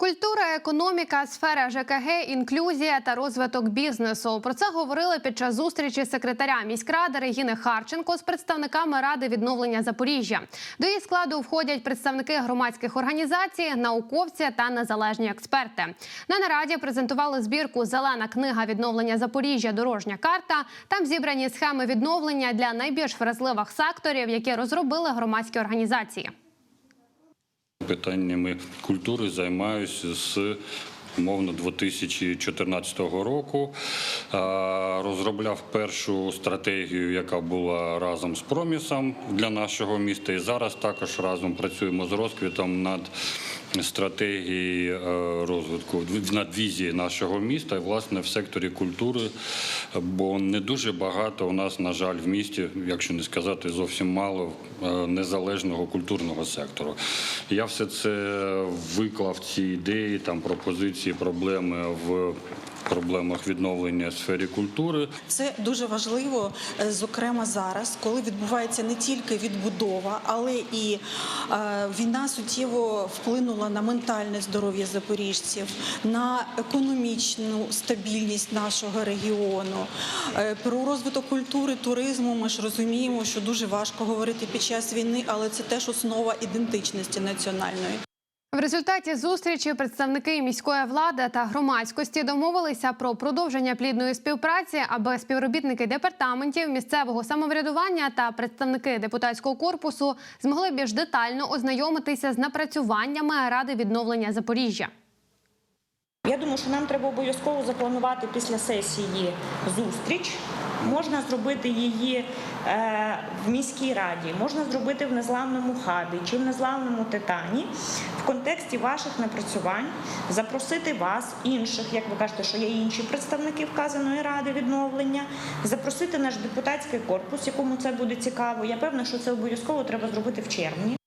Культура, економіка, сфера ЖКГ, інклюзія та розвиток бізнесу. Про це говорили під час зустрічі секретаря міськради Регіни Харченко з представниками ради відновлення Запоріжжя. До її складу входять представники громадських організацій, науковці та незалежні експерти. На нараді презентували збірку Зелена книга відновлення Запоріжжя. Дорожня карта. Там зібрані схеми відновлення для найбільш вразливих секторів, які розробили громадські організації. Питаннями культури займаюся з умовно 2014 року. Розробляв першу стратегію, яка була разом з промісом для нашого міста. І зараз також разом працюємо з розквітом над стратегією е, розвитку над надвізії нашого міста і власне в секторі культури. Бо не дуже багато у нас, на жаль, в місті, якщо не сказати зовсім мало, е, незалежного культурного сектору. Я все це виклав ці ідеї, там пропозиції, проблеми в проблемах відновлення сфері культури. Це дуже важливо, е, зокрема зараз, коли відбувається не тільки відбудова, але і е, війна суттєво вплинула на ментальне здоров'я запоріжців, на економічну стабільність нашого регіону. Е, про розвиток культури, туризму ми ж розуміємо, що дуже важко говорити під час війни, але це теж основа ідентичності національної. В результаті зустрічі представники міської влади та громадськості домовилися про продовження плідної співпраці, аби співробітники департаментів місцевого самоврядування та представники депутатського корпусу змогли більш детально ознайомитися з напрацюваннями ради відновлення Запоріжжя. Думаю, що нам треба обов'язково запланувати після сесії зустріч. Можна зробити її е, в міській раді, можна зробити в незламному хабі чи в незламному титані в контексті ваших напрацювань, запросити вас, інших, як ви кажете, що є інші представники вказаної ради відновлення, запросити наш депутатський корпус, якому це буде цікаво. Я певна, що це обов'язково треба зробити в червні.